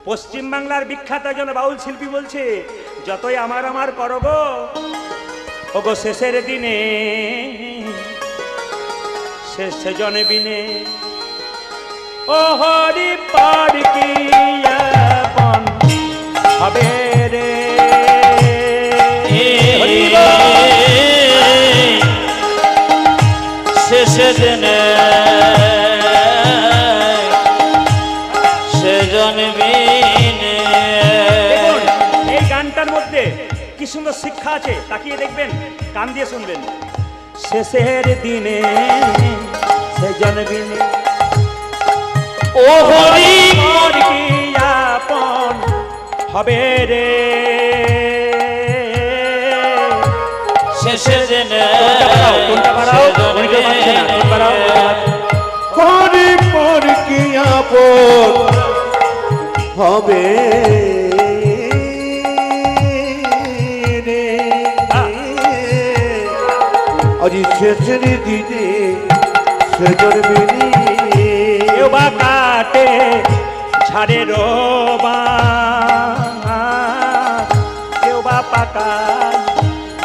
পশ্চিম বাংলার বিখ্যাত একজন বাউল শিল্পী বলছে যতই আমার আমার করো গো ওগো শেষের দিনে শেষ জনে বিনে ও হরি পার কি হবে রে। শেষে দিনে গানটার মধ্যে কি সুন্দর শিক্ষা আছে তাকিয়ে দেখবেন কান দিয়ে শুনবেন। শেষের দিনে সে জনবিনে ও হরি! আপন হবে রে? শেষের দিনে কোনটা বাড়াও কোনটা বাড়াও? হরি পর কি আপন হবে আজি শেষের দিনে সেজর কেউ বা কাটে ঝাড়ে রোবা কেউ বা পাকায়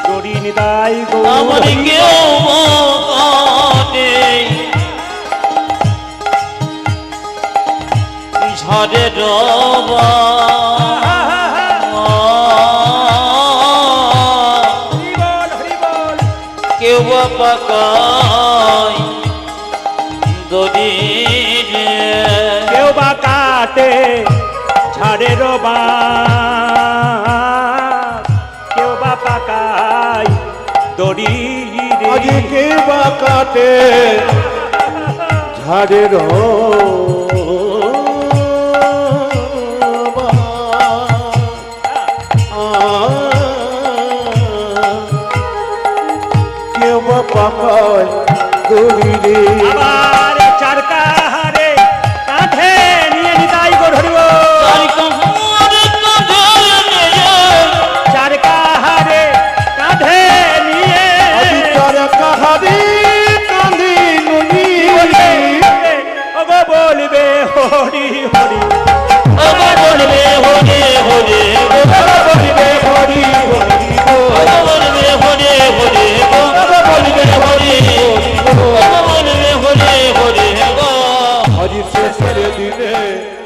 দড়ি নিদাই গো। আমার কেউ মনে ঝড়ে রবা পাকায় দড়ি রে কেউ বা কাটে ঝাড়ে রোবা কেউ বা পাকায় দড়ি রে। আজি কে বা কাটে ঝাড়ের পাকায় দড়ি রে bir ses veredine